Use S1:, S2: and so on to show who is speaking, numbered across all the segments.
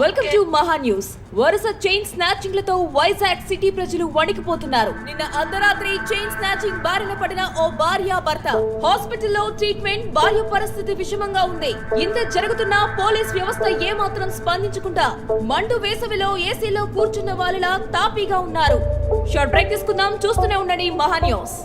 S1: Welcome to Maha news వరుస chain స్నాచింగ్లతో Vizag city ప్రజలు వణికిపోతున్నారు. నిన్న అర్ధరాత్రి చైన్ స్నాచింగ్ బారిన పడిన ఓ భార్య భర్త. హాస్పిటల్లో ట్రీట్మెంట్ భార్య పరిస్థితి విషమంగా ఉంది. ఇంత జరుగుతున్నా పోలీస్ వ్యవస్థ ఏమాత్రం స్పందించకుండా మండు వేసవిలో ఏసీలో కూర్చున్న వాళ్ళలా తాపీగా ఉన్నారు. షార్ట్ బ్రేక్ తీసుకుందాం. చూస్తూనే ఉండండి మహా న్యూస్.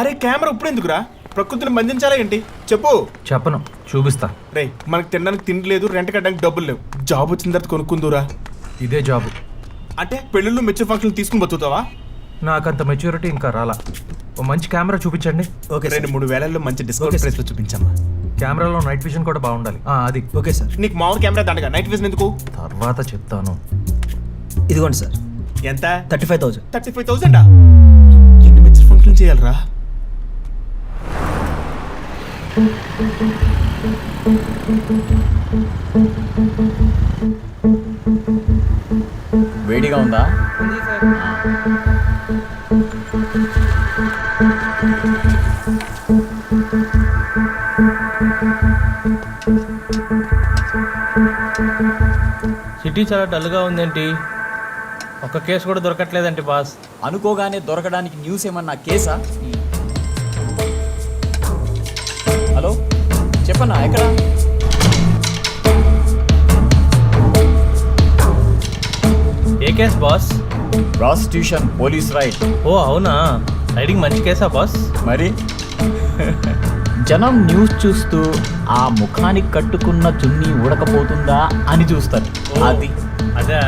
S2: అరే కెమెరా ఇప్పుడు ఎందుకురా ప్రకృతిని బంధించాలా ఏంటి? చెప్పు.
S3: చెప్పను. చూపిస్తా.
S2: రే మనకి తినడానికి తిండి లేదు రెంట్ కట్టడానికి డబ్బులు లేవు. జాబ్ వచ్చిన తర్వాత కొనుక్కుందురా.
S3: ఇదే జాబు
S2: అంటే పెళ్ళిళ్ళు మెచ్చర్ ఫంక్షన్ తీసుకుని బతుకుతావా?
S3: నాకంత మెచ్యూరిటీ ఇంకా రాలా. ఓ మంచి కెమెరా చూపించండి.
S2: ఓకే రెండు మూడు వేలల్లో మంచి డిస్కౌంట్ ప్రైస్లో చూపించమ్మా.
S3: కెమెరాలో నైట్ విజన్ కూడా బాగుండాలి. ఆ, అది.
S4: Okay sir.
S2: నీకు మామూలు కెమెరా దండగా. నైట్ విజన్ ఎందుకు?
S3: తర్వాత చెప్తాను.
S4: ఇదిగోండి సార్.
S2: ఎంత?
S4: Thirty five thousand
S2: thirty five thousand ఎన్ని మెచ్చర్ ఫంక్షన్ చేయాలరా?
S5: వేడిగా ఉందా?
S6: సిటీ చాలా డల్గా ఉందేంటి? ఒక్క కేసు కూడా దొరకట్లేదండి బాస్.
S5: అనుకోగానే దొరకడానికి న్యూస్ ఏమన్నా కేసా? హలో? చెప్పన్నా ఎక్కడ?
S6: ఏ case boss?
S5: Prostitution police raid.
S6: ఓ అవునా? రైడింగ్ మంచి కేసా బాస్?
S5: మరి? జనం న్యూస్ చూస్తూ ఆ ముఖానికి కట్టుకున్న చున్నీ ఉడకపోతుందా అని చూస్తారు. అది.
S6: అదే.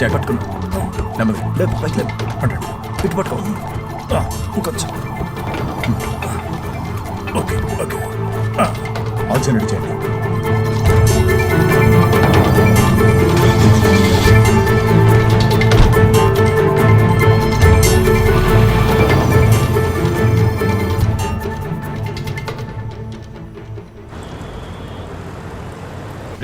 S4: జాక్ పట్టుకున్నా నెమ్మది లేదు పైకి లేదు హండ్రెడ్ ఇటు పట్టుకో. ఆ, ఇంకొంచెం ఓకే ఓకే. ఆల్టర్నేట్ చేయండి.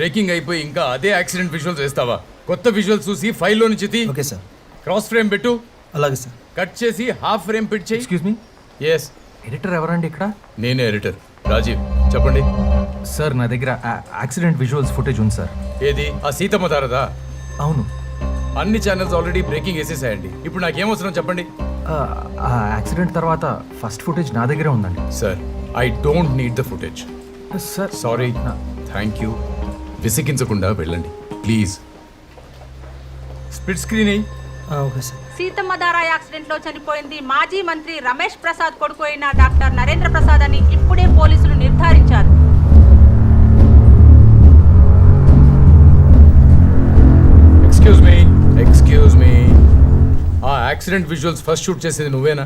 S7: బ్రేకింగ్ అయిపోయి ఇంకా అదే యాక్సిడెంట్ విజువల్స్ వేస్తావా? కొత్త విజువల్స్ చూసి ఫైల్లో నుంచి తీ.
S4: Okay sir.
S7: క్రాస్ ఫ్రేమ్ పెట్టు.
S4: అలాగే సార్.
S7: కట్ చేసి హాఫ్ ఫ్రేమ్ పిట్ చేయి.
S3: ఎక్స్క్యూజ్ మీ
S7: ఎస్
S3: ఎడిటర్ ఎవరండి ఇక్కడ?
S7: నేనే ఎడిటర్. రాజీవ్ చెప్పండి.
S3: సార్ నా దగ్గర యాక్సిడెంట్ విజువల్స్ ఫుటేజ్ ఉంది సార్.
S7: ఏది? ఆ సీతమ్మ తారదా?
S3: అవును.
S7: అన్ని ఛానల్స్ ఆల్రెడీ బ్రేకింగ్ వేసేసాయండి. ఇప్పుడు నాకేమవసరం చెప్పండి?
S3: ఆ, ఆ యాక్సిడెంట్ తర్వాత ఫస్ట్ ఫుటేజ్ నా దగ్గరే ఉందండి.
S7: Sir I don't need the footage
S3: sir
S7: sorry thank you విసిగించకుండా వెళ్ళండి. ప్లీజ్. స్ప్లిట్ స్క్రీన్ అయ్యి
S4: ఆ, ఓకే సార్.
S8: సీతమ్మ ధార యాక్సిడెంట్లో చనిపోయింది మాజీ మంత్రి రమేష్ ప్రసాద్ కొడుకు అయిన డాక్టర్ నరేంద్ర ప్రసాద్ అని ఇప్పుడే పోలీసులు నిర్ధారించారు.
S7: ఎక్స్క్యూజ్ మీ ఎక్స్క్యూజ్ మీ ఆ యాక్సిడెంట్ విజువల్స్ ఫస్ట్ షూట్ చేసేది నువ్వేనా?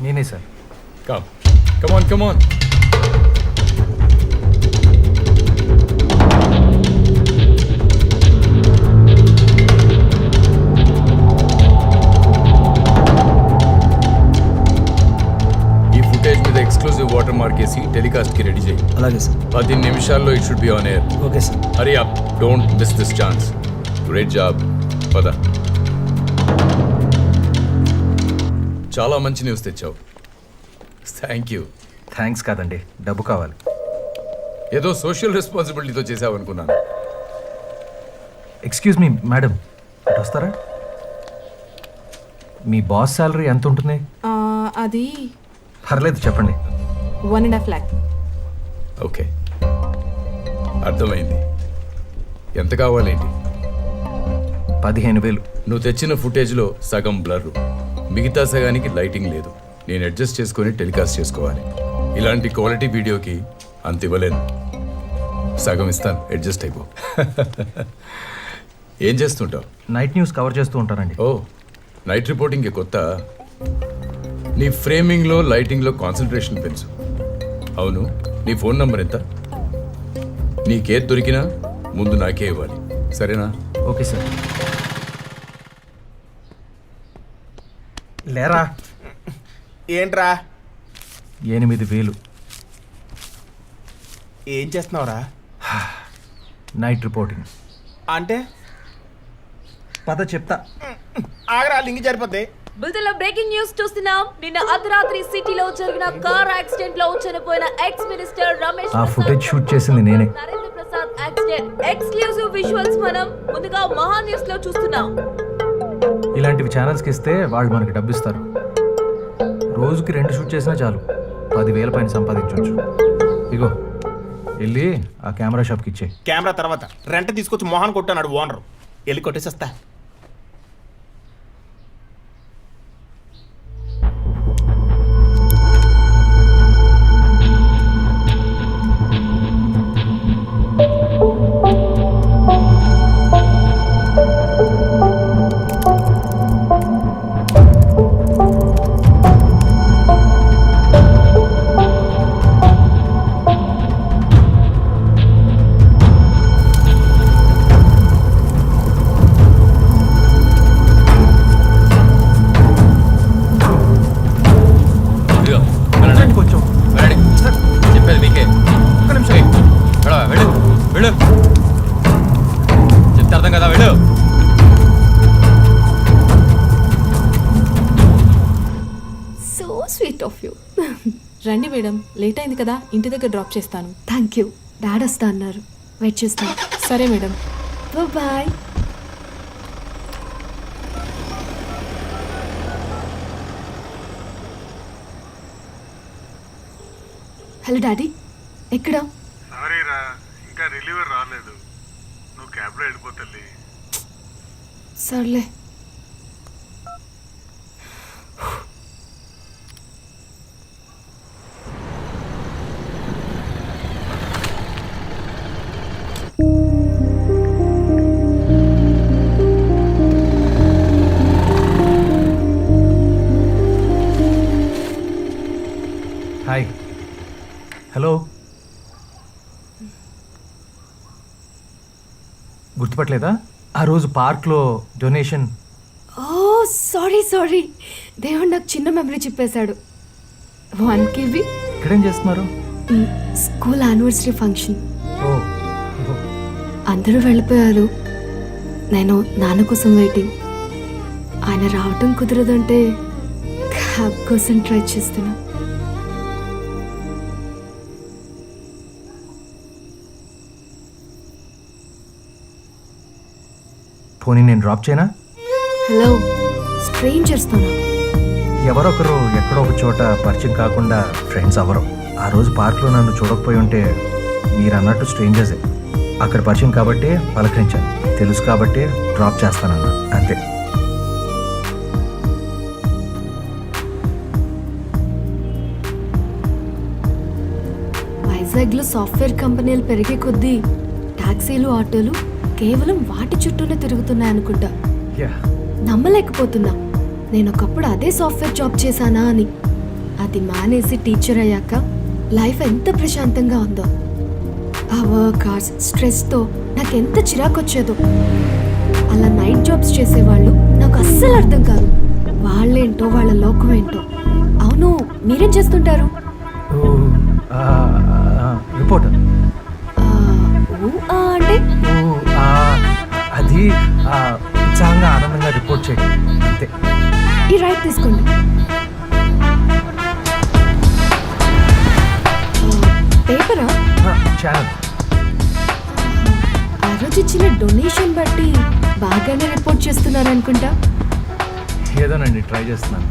S3: నేనే సార్.
S7: కమ్ కమాన్ కమాన్ వేసి టెలికాస్ట్కి రెడీ చేయి.
S4: అలాగే సార్.
S7: పది నిమిషాల్లో it should be on air.
S4: Okay sir.
S7: Hurry up. Don't miss this chance. Great job. పద. చాలా మంచి న్యూస్ తెచ్చావు. Thank you.
S3: థ్యాంక్స్ కాదండి డబ్బు కావాలి.
S7: ఏదో సోషల్ రెస్పాన్సిబిలిటీతో చేసావు అనుకున్నాను
S3: ఎక్స్క్యూజ్ మీ మేడం ఇటు వస్తారా? మీ బాస్ శాలరీ ఎంత ఉంటుంది
S1: అది
S3: పర్లేదు చెప్పండి.
S1: One and half lakh
S7: okay అర్థమైంది. ఎంత కావాలేంటి?
S3: పదిహేను వేలు.
S7: నువ్వు తెచ్చిన ఫుటేజ్లో సగం బ్లర్. మిగతా సగానికి లైటింగ్ లేదు. నేను అడ్జస్ట్ చేసుకొని టెలికాస్ట్ చేసుకోవాలి. ఇలాంటి క్వాలిటీ వీడియోకి అంత ఇవ్వలేను. సగం ఇస్తాను. అడ్జస్ట్ అయిపో. ఏం చేస్తుంటావు?
S3: నైట్ న్యూస్ కవర్ చేస్తూ ఉంటానండి.
S7: ఓ నైట్ రిపోర్టింగ్ కొత్త? నీ ఫ్రేమింగ్లో లైటింగ్లో కాన్సన్ట్రేషన్ పెంచు. అవును నీ ఫోన్ నంబర్ ఎంత? నీకేది దొరికినా ముందు నాకే ఇవ్వాలి. సరేనా?
S3: Okay sir. లేరా?
S2: ఏంట్రా?
S3: ఎనిమిది వేలు.
S2: ఏం చేస్తున్నావురా?
S3: Night reporting.
S2: అంటే?
S3: పద చెప్తా.
S2: ఆగరా లింగి జరిపోద్ది.
S1: బుల్తెలో బ్రేకింగ్ న్యూస్ చూస్తున్నాం. నిన్న అర్ధరాత్రి సిటీలో జరిగిన కార్ యాక్సిడెంట్లో చనిపోయిన ఎక్స్ మినిస్టర్ రమేష్
S3: ఆ footage shoot చేసింది నేనే.
S1: Narendra Prasad accident exclusive visuals మనం ముందుగా మహా న్యూస్లో చూస్తున్నాం.
S3: ఇలాంటివి ఛానల్స్కి ఇస్తే వాళ్ళు మనకి డబ్బు ఇస్తారు రోజుకి రెండు షూట్ చేసినా చాలు. పదివేల పైన సంపాదించవచ్చు ఇగో వెళ్ళి ఆ కెమెరా షాప్కి ఇచ్చే
S2: కెమెరా తర్వాత రెంట్ తీసుకొచ్చి మోహన్ కొట్టాడు ఓనర్. వెళ్ళి కొట్టేసేస్తా
S9: వెళ్ళు. చెప్తే అర్థం కదా వెళ్ళు.
S1: సో స్వీట్ ఆఫ్ యూ రండి మేడం లేట్ అయింది కదా ఇంటి దగ్గర డ్రాప్ చేస్తాను.
S10: థ్యాంక్ యూ డాడ్ వస్తా అన్నారు. వెయిట్ చేస్తాను
S1: సరే మేడం.
S10: బాయ్ హలో డాడీ ఎక్కడ?
S11: నువ్వు క్యాబ్లో వెళ్ళిపోతల్లి
S10: సర్లే.
S3: హాయ్. హలో. గుర్తుపట్టలేదా? ఆ రోజు పార్క్లో డొనేషన్.
S10: ఓ సారీ సారీ. దేవుడు నాకు చిన్న మెమరీ చెప్పేశాడు. వన్ కేబీ
S3: ఇక్కడేం చేస్తున్నారు?
S10: School anniversary function.
S3: ఓ
S10: అందరూ వెళ్ళిపోయారు. నేను నాన్న కోసం వెయిటింగ్. ఆయన రావటం కుదరదంటే క్యాబ్ కోసం ట్రై చేస్తున్నా.
S3: పోనీ నేను డ్రాప్ చేయనా?
S10: హలో స్ట్రేంజర్స్తోనా
S3: ఎవరొకరు ఎక్కడో ఒక చోట పరిచయం కాకుండా ఫ్రెండ్స్ అవ్వరు. ఆ రోజు పార్క్లో నన్ను చూడకపోయి ఉంటే మీరు అన్నట్టు స్ట్రేంజర్సే. అక్కడ పరిచయం కాబట్టి పలకరించాను. తెలుసు కాబట్టి డ్రాప్ చేస్తానన్నా. అంతే.
S10: వైజాగ్లో సాఫ్ట్వేర్ కంపెనీలు పెరిగే కొద్దీ టాక్సీలు ఆటోలు కేవలం వాటి చుట్టూనే తిరుగుతున్నాయి అనుకుంటా నమ్మలేకపోతున్నా. నేను ఒకప్పుడు అదే సాఫ్ట్వేర్ జాబ్ చేశానా అని. అది మానేసి టీచర్ అయ్యాక లైఫ్ ఎంత ప్రశాంతంగా ఉందో. ఆ వర్క్ అవర్స్ స్ట్రెస్తో నాకు ఎంత చిరాకు వచ్చేదో అలా నైట్ జాబ్స్ చేసేవాళ్ళు నాకు అస్సలు అర్థం కాదు. వాళ్ళేంటో వాళ్ళ లోకం ఏంటో. అవును మీరేం చేస్తుంటారు?
S3: రిపోర్టర్. ఉత్సాహంగా ఆనందంగా రిపోర్ట్ చేయడం అంతే.
S10: ఈ రైట్ తీసుకోండి. పేపరా?
S3: ఛానల్.
S10: ఆ రోజు ఇచ్చిన డొనేషన్ బట్టి బాగానే రిపోర్ట్ చేస్తున్నారు అనుకుంటా.
S3: ఏదోనండి ట్రై చేస్తున్నాను.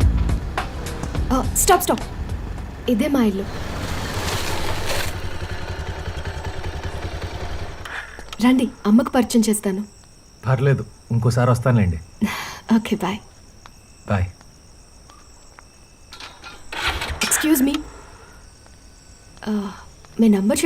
S10: Stop stop. ఇదే మా ఇల్లు. రండి అమ్మకు పరిచయం చేస్తాను.
S3: పర్లేదు ఇంకోసారి వస్తానులేండి.
S10: Okay bye.
S3: Bye.
S10: Excuse me. మీ నంబర్